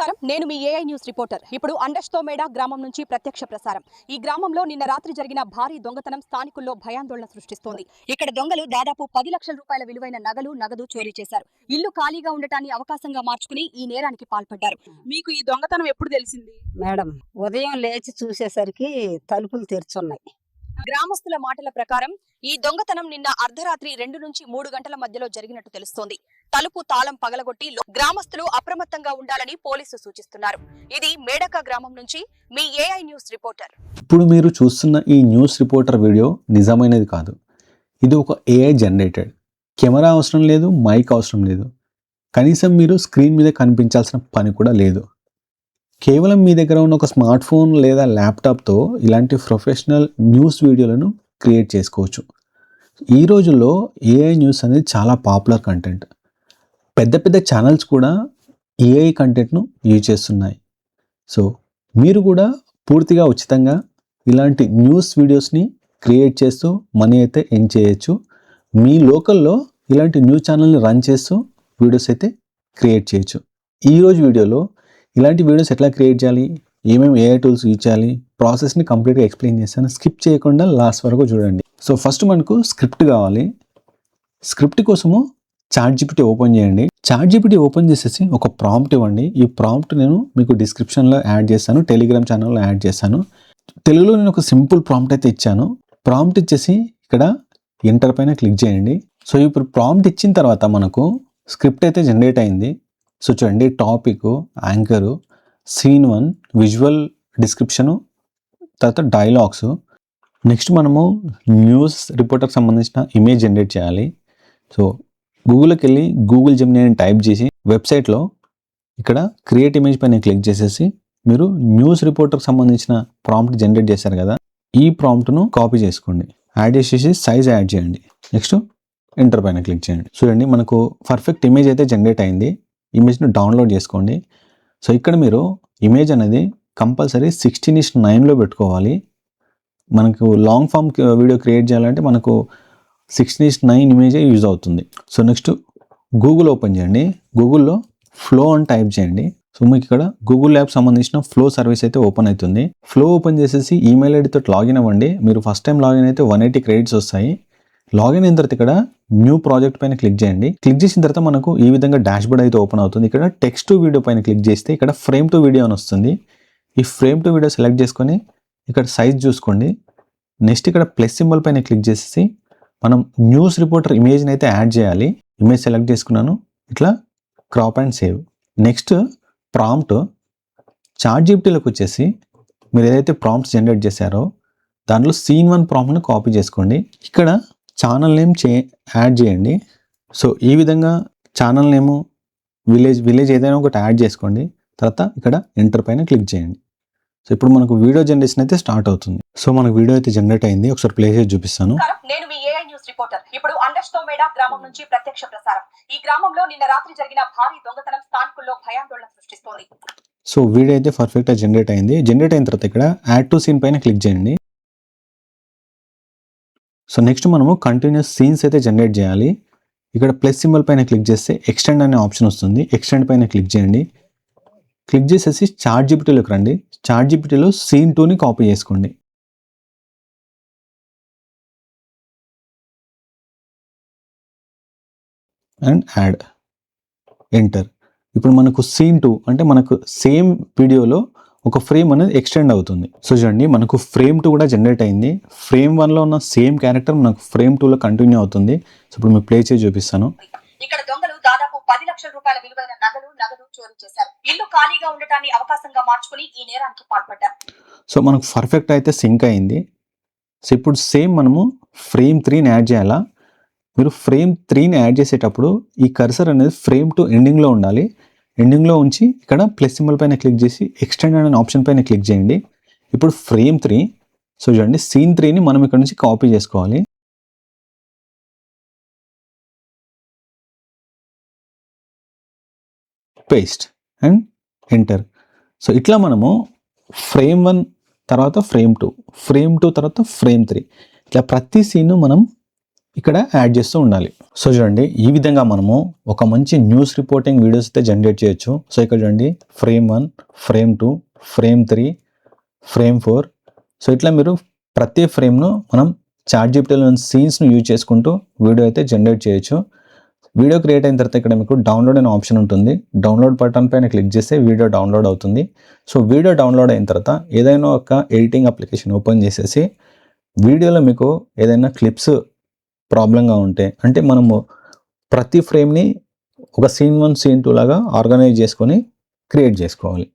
నమస్కారం. నేను మీ AI news reporter. ఇప్పుడు అండర్స్టోమేడా గ్రామం నుంచి ప్రత్యక్ష ప్రసారం. ఈ గ్రామంలో నిన్న రాత్రి జరిగిన భారీ దొంగతనం స్థానికుల్లో భయాందోళన సృష్టిస్తోంది. ఇక్కడ దొంగలు దాదాపు పది లక్షల రూపాయల విలువైన నగలు నగదు చోరీ చేశారు. ఇల్లు ఖాళీగా ఉండటాన్ని అవకాశంగా మార్చుకుని ఈ నేరానికి పాల్పడ్డారు. మీకు ఈ దొంగతనం ఎప్పుడు తెలిసింది? మేడం ఉదయం లేచి చూసేసరికి తలుపులు తెరుచున్నాయి గ్రామస్తుల మాటల ప్రకారం ఈ దొంగతనం నిన్న అర్ధరాత్రి రెండు నుంచి మూడు గంటల మధ్యలో జరిగినట్టు తెలుస్తోంది. తలుపు తాళం పగలగొట్టి గ్రామస్తులు అప్రమత్తంగా ఉండాలని పోలీసులు సూచిస్తున్నారు. ఇది మేడక గ్రామం నుంచి మీ ఏఐ న్యూస్ రిపోర్టర్. ఇప్పుడు మీరు చూస్తున్న ఈ న్యూస్ రిపోర్టర్ వీడియో నిజమైనది కాదు. ఇది ఒక ఏఐ జనరేటెడ్ కెమెరా అవసరం లేదు మైక్ అవసరం లేదు. కనీసం మీరు స్క్రీన్ మీద కనిపించాల్సిన పని కూడా లేదు. కేవలం మీ దగ్గర ఉన్న ఒక స్మార్ట్ ఫోన్ లేదా ల్యాప్టాప్తో ఇలాంటి ప్రొఫెషనల్ న్యూస్ వీడియోలను క్రియేట్ చేసుకోవచ్చు. ఈ రోజుల్లో ఏఐ న్యూస్ అనేది చాలా పాపులర్ కంటెంట్. పెద్ద పెద్ద ఛానల్స్ కూడా ఏఐ కంటెంట్ను యూజ్ చేస్తున్నాయి. సో మీరు కూడా పూర్తిగా ఉచితంగా ఇలాంటి న్యూస్ వీడియోస్ని క్రియేట్ చేస్తూ మనీ అయితే ఏం చేయొచ్చు. మీ లోకల్లో ఇలాంటి న్యూస్ ఛానల్ని రన్ చేస్తూ వీడియోస్ అయితే క్రియేట్ చేయొచ్చు. ఈరోజు వీడియోలో ఇలాంటి వీడియోస్ ఎట్లా క్రియేట్ చేయాలి? ఏమేమి ఏఐ టూల్స్ యూజ్ చేయాలి? ప్రాసెస్ని కంప్లీట్గా ఎక్స్ప్లెయిన్ చేస్తాను. స్కిప్ చేయకుండా లాస్ట్ వరకు చూడండి. సో ఫస్ట్ మనకు స్క్రిప్ట్ కావాలి. స్క్రిప్ట్ కోసము చాట్ జీపీటీ ఓపెన్ చేయండి. చాట్ జీపీటీ ఓపెన్ చేసేసి ఒక ప్రాంప్ట్ ఇవ్వండి. ఈ ప్రాంప్ట్ నేను మీకు డిస్క్రిప్షన్లో యాడ్ చేస్తాను. టెలిగ్రామ్ ఛానల్లో యాడ్ చేస్తాను. తెలుగులో నేను ఒక సింపుల్ ప్రాంప్ట్ అయితే ఇచ్చాను. ప్రాంప్ట్ ఇచ్చేసి ఇక్కడ ఎంటర్ పైన క్లిక్ చేయండి. సో ఇప్పుడు ప్రాంప్ట్ ఇచ్చిన తర్వాత మనకు స్క్రిప్ట్ అయితే జనరేట్ అయింది. సో చూడండి topic anchor scene one visual description తర్వాత డైలాగ్స్ నెక్స్ట్ మనము న్యూస్ రిపోర్టర్కి సంబంధించిన ఇమేజ్ జనరేట్ చేయాలి. సో గూగుల్కి వెళ్ళి గూగుల్ జెమిని అని టైప్ చేసి వెబ్సైట్లో ఇక్కడ క్రియేట్ ఇమేజ్ పైన క్లిక్ చేసేసి మీరు న్యూస్ రిపోర్టర్కి సంబంధించిన ప్రాంప్ట్ జనరేట్ చేశారు కదా ఈ ప్రాంప్ట్ను కాపీ చేసుకోండి. యాడ్ చేసేసి సైజ్ యాడ్ చేయండి. నెక్స్ట్ ఎంటర్ పైన క్లిక్ చేయండి. చూడండి మనకు పర్ఫెక్ట్ ఇమేజ్ అయితే జనరేట్ అయింది. ఇమేజ్ను డౌన్లోడ్ చేసుకోండి. సో ఇక్కడ మీరు ఇమేజ్ అనేది కంపల్సరీ సిక్స్టీన్ ఇస్ నైన్లో పెట్టుకోవాలి. మనకు లాంగ్ ఫామ్ వీడియో క్రియేట్ చేయాలంటే మనకు సిక్స్టీన్ ఇస్ నైన్ ఇమేజే యూజ్ అవుతుంది. సో నెక్స్ట్ గూగుల్ ఓపెన్ చేయండి. గూగుల్లో ఫ్లో అని టైప్ చేయండి. సో మీకు ఇక్కడ గూగుల్ యాప్ సంబంధించిన ఫ్లో సర్వీస్ అయితే ఓపెన్ అవుతుంది. ఫ్లో ఓపెన్ చేసేసి ఈమెయిల్ ఐడితో లాగిన్ అవ్వండి. మీరు ఫస్ట్ టైం లాగిన్ అయితే వన్ ఎయిటీ క్రెడిట్స్ వస్తాయి. లాగిన్ అయిన తర్వాత ఇక్కడ న్యూ ప్రాజెక్ట్ పైన క్లిక్ చేయండి. క్లిక్ చేసిన తర్వాత మనకు ఈ విధంగా డాష్ బోర్డ్ అయితే ఓపెన్ అవుతుంది. ఇక్కడ టెక్స్ట్ టు వీడియో పైన క్లిక్ చేస్తే ఇక్కడ ఫ్రేమ్ టు వీడియో అని వస్తుంది. ఈ ఫ్రేమ్ టు వీడియో సెలెక్ట్ చేసుకొని ఇక్కడ సైజ్ చూసుకోండి. నెక్స్ట్ ఇక్కడ ప్లస్ సింబల్ పైన క్లిక్ చేసేసి మనం న్యూస్ రిపోర్టర్ ఇమేజ్ని అయితే యాడ్ చేయాలి. ఇమేజ్ సెలెక్ట్ చేసుకున్నాను. ఇట్లా crop and save. Next prompt chat జీపీటీలోకి వచ్చేసి మీరు ఏదైతే ప్రాంప్ట్స్ జనరేట్ చేశారో దాంట్లో సీన్ వన్ ప్రాంప్ట్ని కాపీ చేసుకోండి. ఇక్కడ ఛానల్ నేమ్ చే యాడ్ చేయండి. సో ఈ విధంగా ఛానల్ నేము విలేజ్ విలేజ్ ఏదైనా ఒకటి యాడ్ చేసుకోండి. తర్వాత ఇక్కడ ఎంటర్ పైన క్లిక్ చేయండి. సో ఇప్పుడు మనకు వీడియో జనరేషన్ అయితే స్టార్ట్ అవుతుంది. సో మనకు వీడియో అయితే జనరేట్ అయింది. ఒకసారి ప్లే చేసి చూపిస్తాను. నేను మీ ఏఐ న్యూస్ రిపోర్టర్ ఇప్పుడు అండర్స్టోమేడా గ్రామం నుంచి ప్రత్యక్ష ప్రసారం. ఈ గ్రామంలో నిన్న రాత్రి జరిగిన భారీ దొంగతనం స్థానికుల్లో భయాందోళన సృష్టిస్తోంది. సో వీడియో అయితే పర్ఫెక్ట్గా జనరేట్ అయింది. జనరేట్ అయిన తర్వాత ఇక్కడ యాడ్ టు సీన్ పైన క్లిక్ చేయండి. సో నెక్స్ట్ మనము కంటిన్యూస్ సీన్స్ అయితే జనరేట్ చేయాలి. ఇక్కడ ప్లస్ సింబల్ పైన క్లిక్ చేస్తే ఎక్స్టెండ్ అనే ఆప్షన్ వస్తుంది. ఎక్స్టెండ్ పైన క్లిక్ చేయండి. క్లిక్ చేసేసి చార్ట్ జీపీటీలోకి రండి. చార్ట్ జీపీటీలో సీన్ టూని కాపీ చేసుకోండి. అండ్ యాడ్ ఎంటర్ ఇప్పుడు మనకు సీన్ టూ అంటే మనకు సేమ్ వీడియోలో ఒక ఫ్రేమ్ అనేది ఎక్స్టెండ్ అవుతుంది. సో చూడండి మనకు ఫ్రేమ్ టూ కూడా జనరేట్ అయింది. ఫ్రేమ్ వన్లో ఉన్న సేమ్ క్యారెక్టర్ మనకు ఫ్రేమ్ టూలో కంటిన్యూ అవుతుంది. సో ఇప్పుడు మీకు ప్లే చేసి చూపిస్తాను. ఇక్కడ దొంగలు దాదాపు పది లక్షల రూపాయల విలువైన నగలు నగదు చోరీ చేశారు. ఇల్లు ఖాళీగా ఉండటాన్ని అవకాశంగా మార్చుకుని ఈ నేరానికి పాల్పడ్డారు. సో మనకు పర్ఫెక్ట్ అయితే సింక్ అయింది. సో ఇప్పుడు సేమ్ మనము ఫ్రేమ్ త్రీని యాడ్ చేయాలా? మీరు ఫ్రేమ్ త్రీని యాడ్ చేసేటప్పుడు ఈ కర్సర్ అనేది ఫ్రేమ్ టు ఎండింగ్లో ఉండాలి. ఎండింగ్లో ఉంచి ఇక్కడ ప్లస్ సింబల్ పైన క్లిక్ చేసి ఎక్స్టెండ్ అనే ఆప్షన్ పైన క్లిక్ చేయండి. ఇప్పుడు ఫ్రేమ్ త్రీ సో చూడండి సీన్ త్రీని మనం ఇక్కడ నుంచి కాపీ చేసుకోవాలి. పేస్ట్ అండ్ ఎంటర్ సో ఇట్లా మనము ఫ్రేమ్ వన్ తర్వాత ఫ్రేమ్ టూ ఫ్రేమ్ టూ తర్వాత ఫ్రేమ్ త్రీ ఇట్లా ప్రతి సీన్ మనం ఇక్కడ యాడ్ చేస్తూ ఉండాలి. సో చూడండి ఈ విధంగా మనము ఒక మంచి న్యూస్ రిపోర్టింగ్ వీడియోస్ అయితే జనరేట్ చేయొచ్చు. సో ఇక్కడ చూడండి frame one frame two frame three frame four. So ఇట్లా మీరు ప్రతి ఫ్రేమ్ను మనం చార్ట్ జీపీటీలో సీన్స్ను యూజ్ చేసుకుంటూ వీడియో అయితే జనరేట్ చేయొచ్చు. వీడియో క్రియేట్ అయిన తర్వాత ఇక్కడ మీకు డౌన్లోడ్ అనే ఆప్షన్ ఉంటుంది. డౌన్లోడ్ బటన్ పైన క్లిక్ చేస్తే వీడియో డౌన్లోడ్ అవుతుంది. సో వీడియో డౌన్లోడ్ అయిన తర్వాత ఏదైనా ఒక ఎడిటింగ్ అప్లికేషన్ ఓపెన్ చేసేసి వీడియోలో మీకు ఏదైనా క్లిప్స్ ప్రాబ్లంగా ఉంటే అంటే మనము ప్రతి ఫ్రేమ్ని ఒక సీన్ వన్ సీన్ టూ లాగా ఆర్గనైజ్ చేసుకొని క్రియేట్ చేసుకోవాలి.